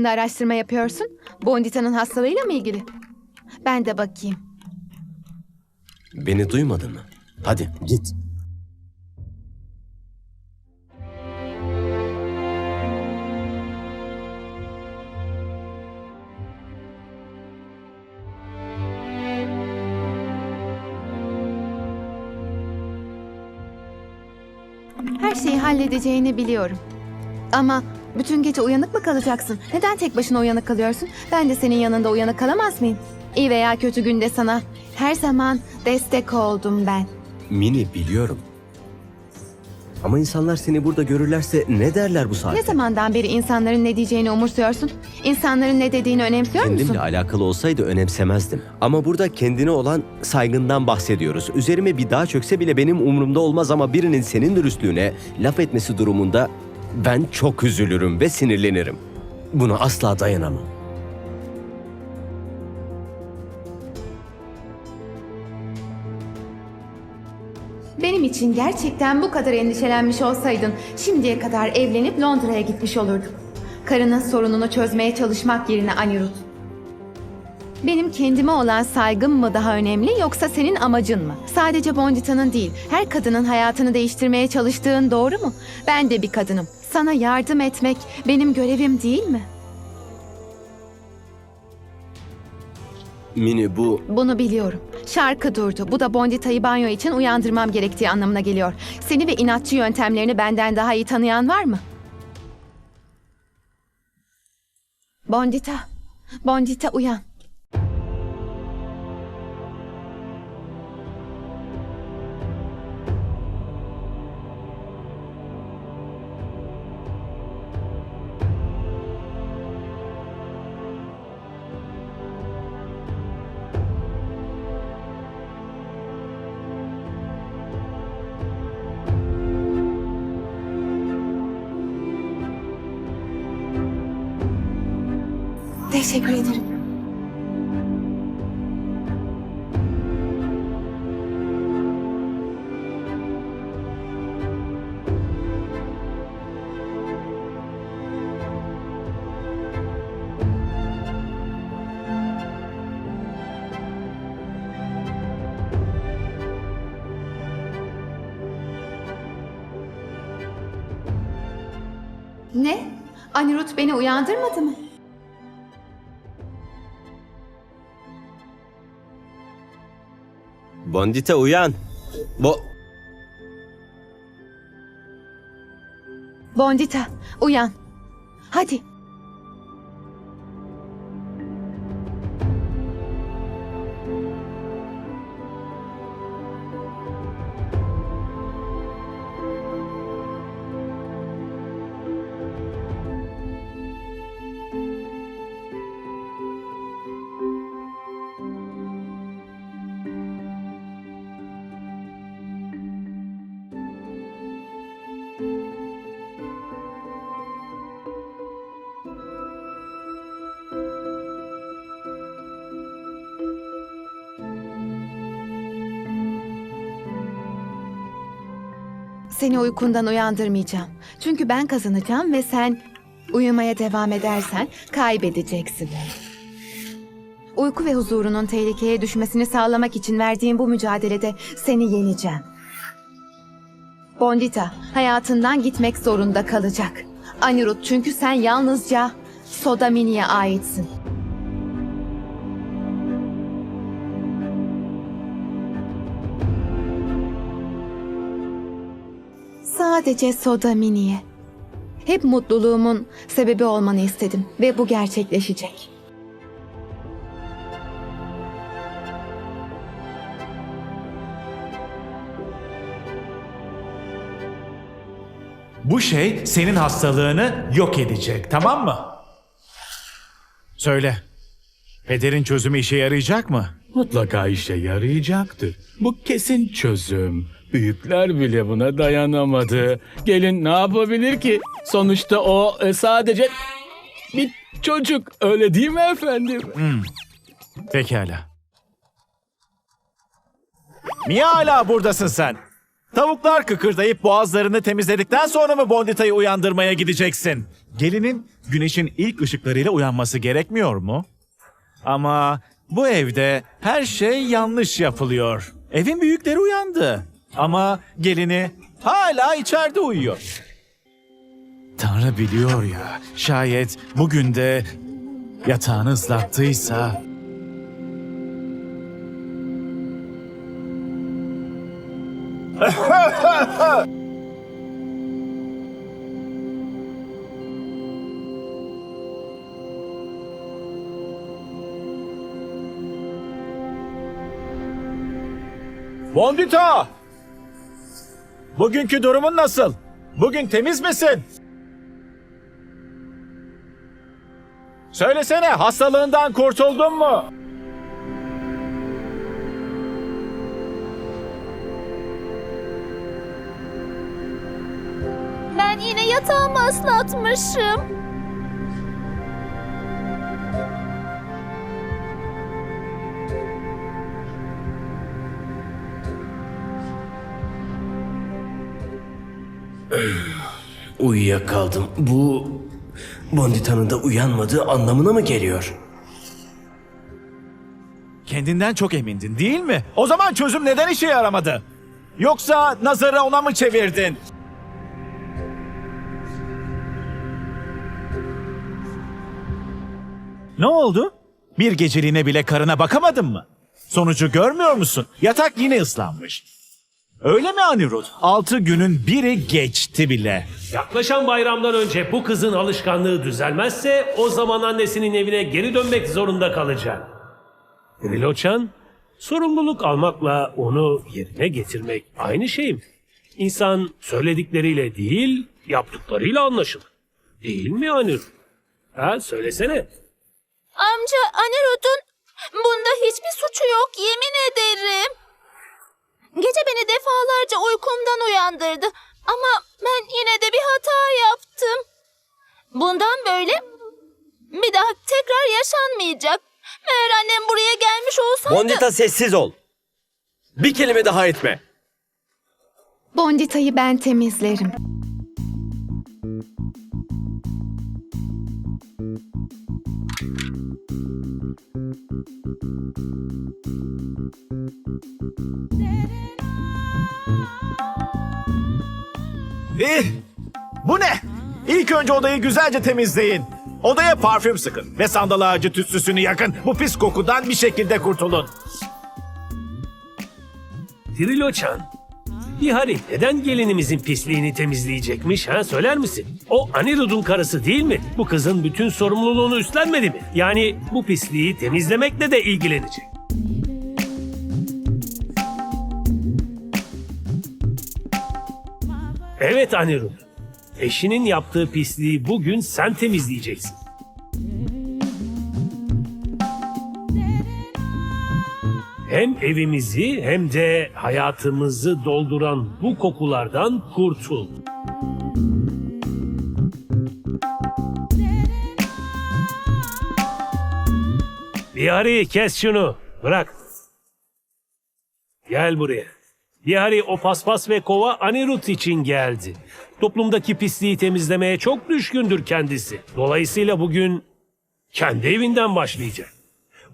hakkında araştırma yapıyorsun? Bondita'nın hastalığıyla mı ilgili? Ben de bakayım. Beni duymadın mı? Hadi git. Her şeyi halledeceğini biliyorum. Ama bütün gece uyanık mı kalacaksın? Neden tek başına uyanık kalıyorsun? Ben de senin yanında uyanık kalamaz mıyım? İyi veya kötü günde sana her zaman destek oldum ben. Mini biliyorum. Ama insanlar seni burada görürlerse ne derler bu saatte? Ne zamandan beri insanların ne diyeceğini umursuyorsun? İnsanların ne dediğini önemsiyor musun? Kendimle alakalı olsaydı önemsemezdim. Ama burada kendine olan saygından bahsediyoruz. Üzerime bir dağ çökse bile benim umurumda olmaz ama birinin senin dürüstlüğüne laf etmesi durumunda ben çok üzülürüm ve sinirlenirim. Buna asla dayanamam. Benim için gerçekten bu kadar endişelenmiş olsaydın şimdiye kadar evlenip Londra'ya gitmiş olurduk. Karının sorununu çözmeye çalışmak yerine Anirudh. Benim kendime olan saygım mı daha önemli yoksa senin amacın mı? Sadece Bondita'nın değil, her kadının hayatını değiştirmeye çalıştığın doğru mu? Ben de bir kadınım. Sana yardım etmek benim görevim değil mi? Mini bu Bunu biliyorum. Şarkı durdu. Bu da Bondita'yı banyo için uyandırmam gerektiği anlamına geliyor. Seni ve inatçı yöntemlerini benden daha iyi tanıyan var mı? Bondita. Bondita uyan. Teşekkür ederim. Ne? Anirudh beni uyandırmadı mı? Bondita uyan. Bo Bondita, uyan. Hadi. Seni uykundan uyandırmayacağım. Çünkü ben kazanacağım ve sen uyumaya devam edersen kaybedeceksin. Uyku ve huzurunun tehlikeye düşmesini sağlamak için verdiğim bu mücadelede seni yeneceğim. Bondita hayatından gitmek zorunda kalacak. Anirudh çünkü sen yalnızca Sodamini'ye aitsin. Sadece Soda Mini'ye. Hep mutluluğumun sebebi olmanı istedim ve bu gerçekleşecek. Bu şey senin hastalığını yok edecek, tamam mı? Söyle. Pederin çözümü işe yarayacak mı? Mutlaka işe yarayacaktır. Bu kesin çözüm. Büyükler bile buna dayanamadı. Gelin ne yapabilir ki? Sonuçta o e, sadece bir çocuk. Öyle değil mi efendim? Pekala. Niye hala buradasın sen? Tavuklar kıkırdayıp boğazlarını temizledikten sonra mı Bondita'yı uyandırmaya gideceksin? Gelinin güneşin ilk ışıklarıyla uyanması gerekmiyor mu? Ama bu evde her şey yanlış yapılıyor. Evin büyükleri uyandı. Ama gelini hala içeride uyuyor. Tanrı biliyor ya, şayet bugün de yatağını ıslattıysa... Bondita! Bugünkü durumun nasıl? Bugün temiz misin? Söylesene hastalığından kurtuldun mu? Ben yine yatağımı ıslatmışım. Uyuyakaldım. Bu Bondita'nın da uyanmadığı anlamına mı geliyor? Kendinden çok emindin değil mi? O zaman çözüm neden işe yaramadı? Yoksa nazarı ona mı çevirdin? Ne oldu? Bir geceliğine bile karına bakamadın mı? Sonucu görmüyor musun? Yatak yine ıslanmış. Öyle mi Anirudh? Altı günün biri geçti bile. Yaklaşan bayramdan önce bu kızın alışkanlığı düzelmezse o zaman annesinin evine geri dönmek zorunda kalacak. Riloçan, sorumluluk almakla onu yerine getirmek aynı şey mi? İnsan söyledikleriyle değil, yaptıklarıyla anlaşılır. Değil mi Anir? Ha söylesene. Amca Anirud'un bunda hiçbir suçu yok yemin ederim. Gece beni defalarca uykumdan uyandırdı. Ama ben yine de bir hata yaptım. Bundan böyle bir daha tekrar yaşanmayacak. Meğer annem buraya gelmiş olsaydı... Bondita sessiz ol. Bir kelime daha etme. Bondita'yı ben temizlerim. Eh, bu ne? İlk önce odayı güzelce temizleyin. Odaya parfüm sıkın ve sandal ağacı tütsüsünü yakın. Bu pis kokudan bir şekilde kurtulun. Triloçan, Bihari neden gelinimizin pisliğini temizleyecekmiş ha söyler misin? O Anirud'un karısı değil mi? Bu kızın bütün sorumluluğunu üstlenmedi mi? Yani bu pisliği temizlemekle de ilgilenecek. Evet Anirud. Eşinin yaptığı pisliği bugün sen temizleyeceksin. Hem evimizi hem de hayatımızı dolduran bu kokulardan kurtul. Bihari kes şunu. Bırak. Gel buraya. Bihari o paspas ve kova Anirut için geldi. Toplumdaki pisliği temizlemeye çok düşkündür kendisi. Dolayısıyla bugün kendi evinden başlayacak.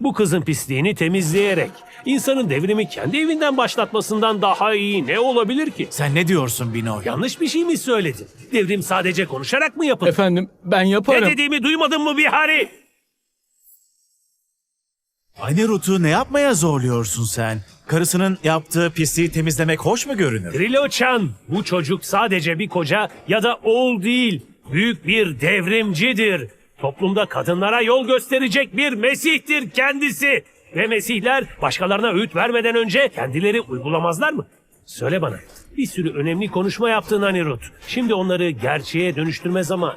Bu kızın pisliğini temizleyerek insanın devrimi kendi evinden başlatmasından daha iyi ne olabilir ki? Sen ne diyorsun Binoy? Yanlış bir şey mi söyledin? Devrim sadece konuşarak mı yapılır? Efendim ben Ne yaparım. dediğimi duymadın mı Bihari? Anirudh'u ne yapmaya zorluyorsun sen? Karısının yaptığı pisliği temizlemek hoş mu görünür? Triloçan, bu çocuk sadece bir koca ya da oğul değil, büyük bir devrimcidir. Toplumda kadınlara yol gösterecek bir mesihtir kendisi. Ve mesihler başkalarına öğüt vermeden önce kendileri uygulamazlar mı? Söyle bana, bir sürü önemli konuşma yaptın Anirut. Şimdi onları gerçeğe dönüştürme zamanı.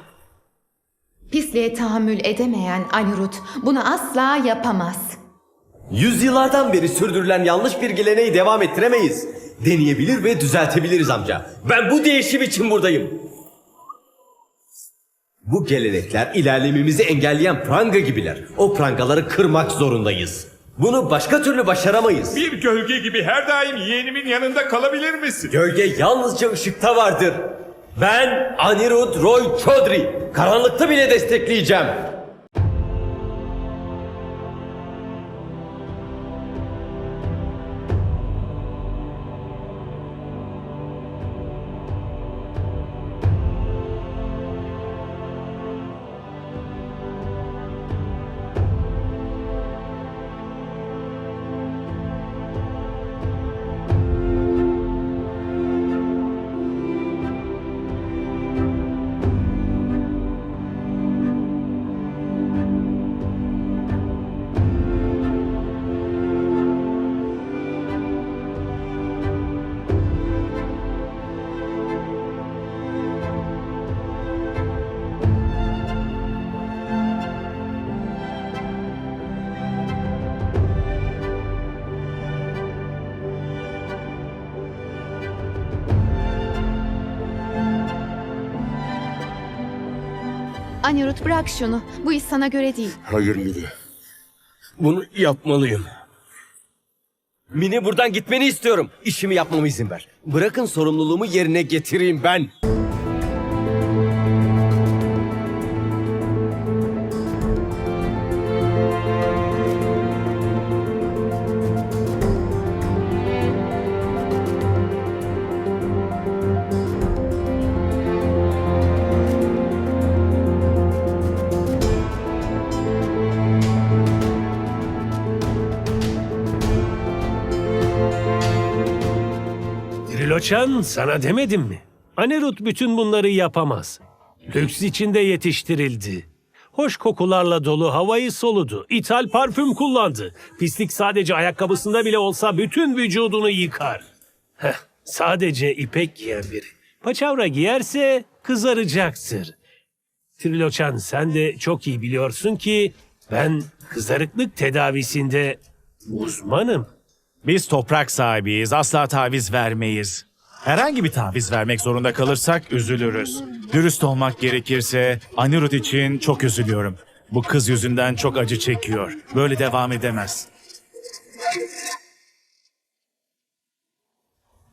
Pisliğe tahammül edemeyen Anirudh bunu asla yapamaz. Yüzyıllardan beri sürdürülen yanlış bir geleneği devam ettiremeyiz. Deneyebilir ve düzeltebiliriz amca. Ben bu değişim için buradayım. Bu gelenekler ilerlememizi engelleyen pranga gibiler. O prangaları kırmak zorundayız. Bunu başka türlü başaramayız. Bir gölge gibi her daim yeğenimin yanında kalabilir misin? Gölge yalnızca ışıkta vardır. Ben Anirudh Roy Chaudhry. Karanlıkta bile destekleyeceğim. Anirudh bırak şunu. Bu iş sana göre değil. Hayır Mini. Bunu yapmalıyım. Mini buradan gitmeni istiyorum. İşimi yapmama izin ver. Bırakın sorumluluğumu yerine getireyim ben. Triloçan sana demedim mi? Anirut bütün bunları yapamaz. Lüks içinde yetiştirildi. Hoş kokularla dolu havayı soludu. İthal parfüm kullandı. Pislik sadece ayakkabısında bile olsa bütün vücudunu yıkar. Heh, sadece ipek giyen biri. Paçavra giyerse kızaracaktır. Triloçan sen de çok iyi biliyorsun ki ben kızarıklık tedavisinde uzmanım. Biz toprak sahibiyiz. Asla taviz vermeyiz. Herhangi bir taviz vermek zorunda kalırsak üzülürüz. Dürüst olmak gerekirse Anirudh için çok üzülüyorum. Bu kız yüzünden çok acı çekiyor. Böyle devam edemez.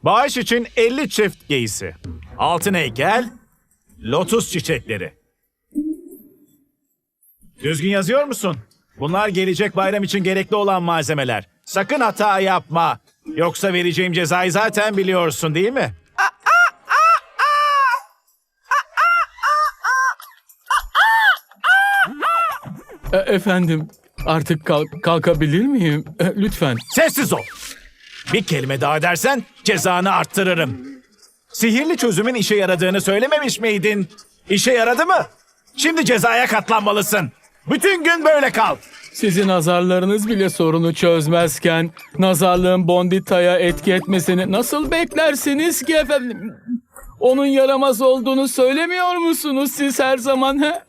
Bağış için 50 çift giysi. Altın heykel, lotus çiçekleri. Düzgün yazıyor musun? Bunlar gelecek bayram için gerekli olan malzemeler. Sakın hata yapma. Yoksa vereceğim cezayı zaten biliyorsun değil mi? E, efendim artık kalk- kalkabilir miyim? E, lütfen. Sessiz ol. Bir kelime daha dersen cezanı arttırırım. Sihirli çözümün işe yaradığını söylememiş miydin? İşe yaradı mı? Şimdi cezaya katlanmalısın. Bütün gün böyle kal. Sizin nazarlarınız bile sorunu çözmezken nazarlığın Bondita'ya etki etmesini nasıl beklersiniz ki efendim? Onun yaramaz olduğunu söylemiyor musunuz siz her zaman he?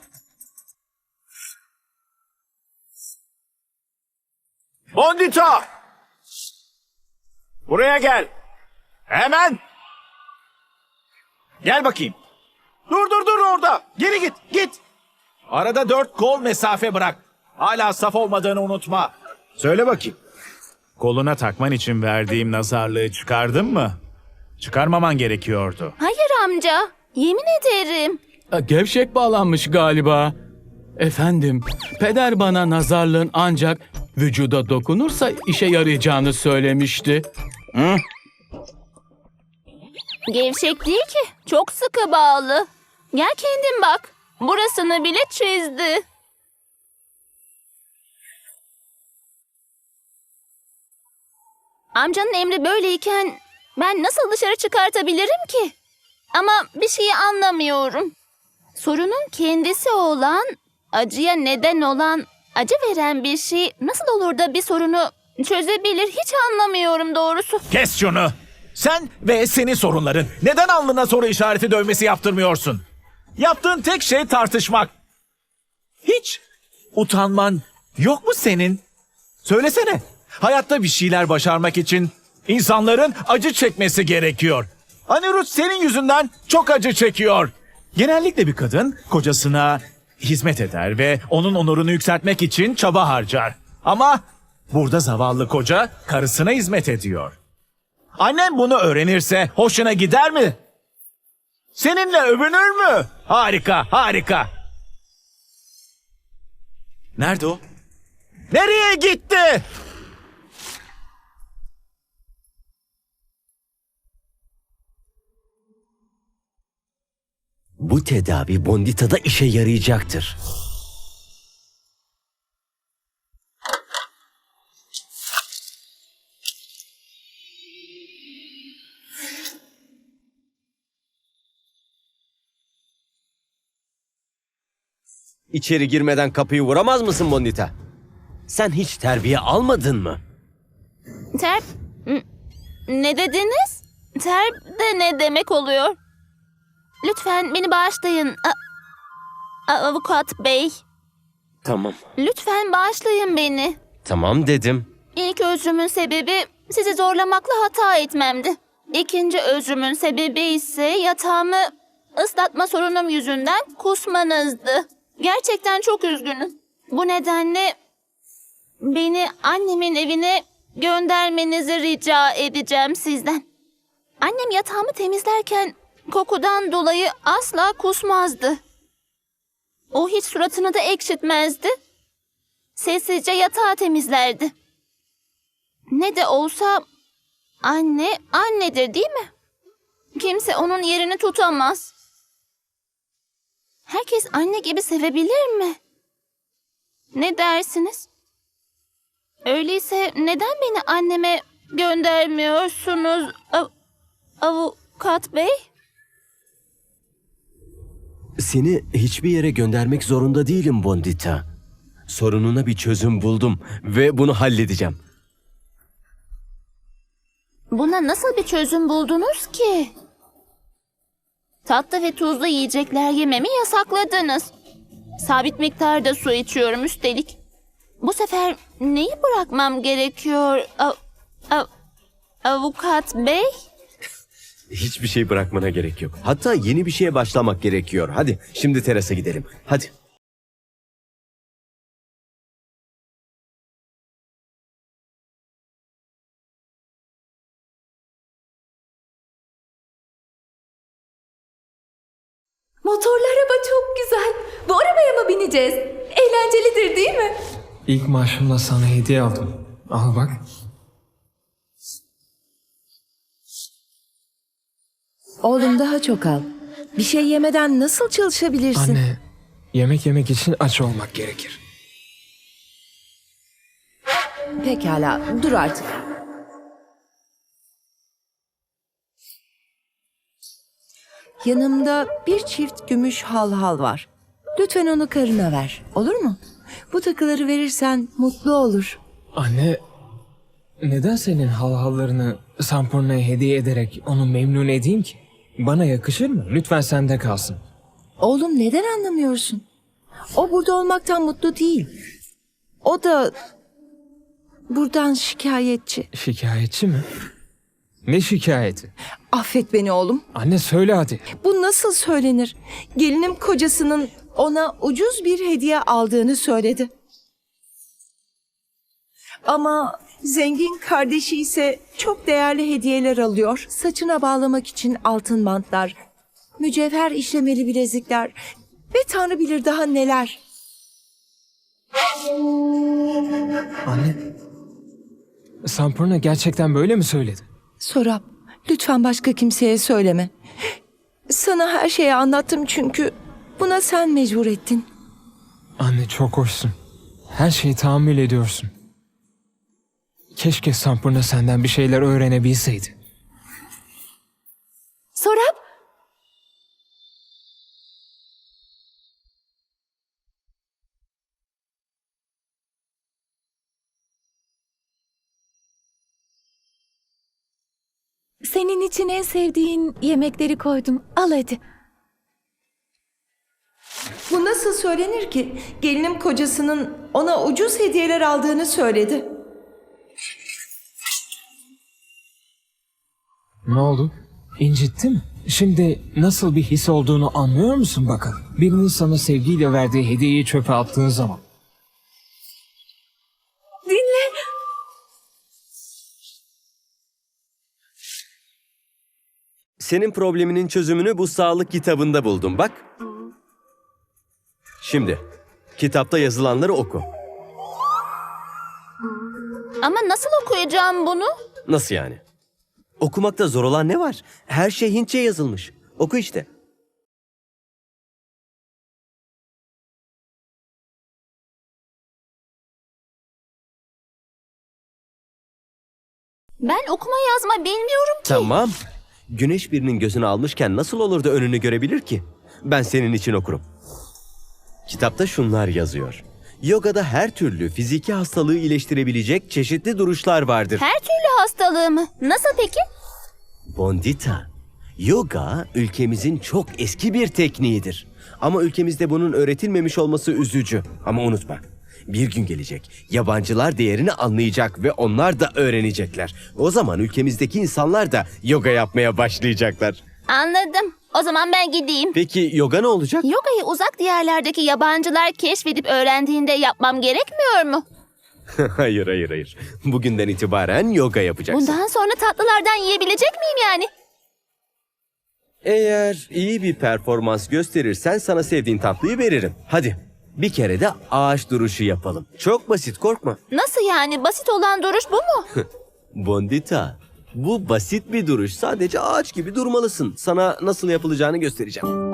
Bondita! Buraya gel. Hemen. Gel bakayım. Dur dur dur orada. Geri git git. Arada dört kol mesafe bırak. Hala saf olmadığını unutma. Söyle bakayım. Koluna takman için verdiğim nazarlığı çıkardın mı? Çıkarmaman gerekiyordu. Hayır amca. Yemin ederim. Gevşek bağlanmış galiba. Efendim, peder bana nazarlığın ancak vücuda dokunursa işe yarayacağını söylemişti. Gevşek değil ki. Çok sıkı bağlı. Gel kendin bak. Burasını bile çizdi. Amcanın emri böyleyken ben nasıl dışarı çıkartabilirim ki? Ama bir şeyi anlamıyorum. Sorunun kendisi olan, acıya neden olan, acı veren bir şey nasıl olur da bir sorunu çözebilir hiç anlamıyorum doğrusu. Kes şunu. Sen ve senin sorunların. Neden alnına soru işareti dövmesi yaptırmıyorsun? Yaptığın tek şey tartışmak. Hiç utanman yok mu senin? Söylesene. Hayatta bir şeyler başarmak için insanların acı çekmesi gerekiyor. Anirudh senin yüzünden çok acı çekiyor. Genellikle bir kadın kocasına hizmet eder ve onun onurunu yükseltmek için çaba harcar. Ama Burada zavallı koca karısına hizmet ediyor. Annem bunu öğrenirse hoşuna gider mi? Seninle övünür mü? Harika, harika. Nerede o? Nereye gitti? Bu tedavi Bondita'da işe yarayacaktır. İçeri girmeden kapıyı vuramaz mısın Bondita? Sen hiç terbiye almadın mı? Terp... Ne dediniz? Terp de ne demek oluyor? Lütfen beni bağışlayın. A- A- Avukat bey. Tamam. Lütfen bağışlayın beni. Tamam dedim. İlk özrümün sebebi sizi zorlamakla hata etmemdi. İkinci özrümün sebebi ise yatağımı ıslatma sorunum yüzünden kusmanızdı. Gerçekten çok üzgünüm. Bu nedenle beni annemin evine göndermenizi rica edeceğim sizden. Annem yatağımı temizlerken kokudan dolayı asla kusmazdı. O hiç suratını da ekşitmezdi. Sessizce yatağı temizlerdi. Ne de olsa anne annedir değil mi? Kimse onun yerini tutamaz. Herkes anne gibi sevebilir mi? Ne dersiniz? Öyleyse neden beni anneme göndermiyorsunuz av- avukat bey? Seni hiçbir yere göndermek zorunda değilim Bondita. Sorununa bir çözüm buldum ve bunu halledeceğim. Buna nasıl bir çözüm buldunuz ki? Tatlı ve tuzlu yiyecekler yememi yasakladınız. Sabit miktarda su içiyorum üstelik. Bu sefer neyi bırakmam gerekiyor? Av- av- avukat bey? Hiçbir şey bırakmana gerek yok. Hatta yeni bir şeye başlamak gerekiyor. Hadi şimdi terasa gidelim. Hadi. Motorlu araba çok güzel. Bu arabaya mı bineceğiz? Eğlencelidir değil mi? İlk maaşımla sana hediye aldım. Al bak. Oğlum daha çok al. Bir şey yemeden nasıl çalışabilirsin? Anne, yemek yemek için aç olmak gerekir. Pekala, dur artık. Yanımda bir çift gümüş halhal var. Lütfen onu karına ver. Olur mu? Bu takıları verirsen mutlu olur. Anne, neden senin halhallarını Sampurna'ya hediye ederek onu memnun edeyim ki? Bana yakışır mı? Lütfen sende kalsın. Oğlum neden anlamıyorsun? O burada olmaktan mutlu değil. O da buradan şikayetçi. Şikayetçi mi? Ne şikayeti? Affet beni oğlum. Anne söyle hadi. Bu nasıl söylenir? Gelinim kocasının ona ucuz bir hediye aldığını söyledi. Ama zengin kardeşi ise çok değerli hediyeler alıyor. Saçına bağlamak için altın bantlar, mücevher işlemeli bilezikler ve tanrı bilir daha neler. Anne, Sampurna gerçekten böyle mi söyledi? Sorap, lütfen başka kimseye söyleme. Sana her şeyi anlattım çünkü buna sen mecbur ettin. Anne çok hoşsun. Her şeyi tahammül ediyorsun. Keşke Sampurna senden bir şeyler öğrenebilseydi. Sorap. Senin için en sevdiğin yemekleri koydum. Al hadi. Bu nasıl söylenir ki? Gelinim kocasının ona ucuz hediyeler aldığını söyledi. Ne oldu? İncitti? Şimdi nasıl bir his olduğunu anlıyor musun bakalım? Birinin sana sevgiyle verdiği hediyeyi çöpe attığın zaman. Dinle. Senin probleminin çözümünü bu sağlık kitabında buldum bak. Şimdi kitapta yazılanları oku. Ama nasıl okuyacağım bunu? Nasıl yani? Okumakta zor olan ne var? Her şey Hintçe yazılmış. Oku işte. Ben okuma yazma bilmiyorum ki. Tamam. Güneş birinin gözünü almışken nasıl olur da önünü görebilir ki? Ben senin için okurum. Kitapta şunlar yazıyor. Yogada her türlü fiziki hastalığı iyileştirebilecek çeşitli duruşlar vardır. Her türlü hastalığı mı? Nasıl peki? Bondita, yoga ülkemizin çok eski bir tekniğidir. Ama ülkemizde bunun öğretilmemiş olması üzücü. Ama unutma, bir gün gelecek. Yabancılar değerini anlayacak ve onlar da öğrenecekler. O zaman ülkemizdeki insanlar da yoga yapmaya başlayacaklar. Anladım. O zaman ben gideyim. Peki yoga ne olacak? Yogayı uzak diyarlardaki yabancılar keşfedip öğrendiğinde yapmam gerekmiyor mu? hayır hayır hayır. Bugünden itibaren yoga yapacaksın. Bundan sonra tatlılardan yiyebilecek miyim yani? Eğer iyi bir performans gösterirsen sana sevdiğin tatlıyı veririm. Hadi bir kere de ağaç duruşu yapalım. Çok basit korkma. Nasıl yani? Basit olan duruş bu mu? Bondita, bu basit bir duruş. Sadece ağaç gibi durmalısın. Sana nasıl yapılacağını göstereceğim.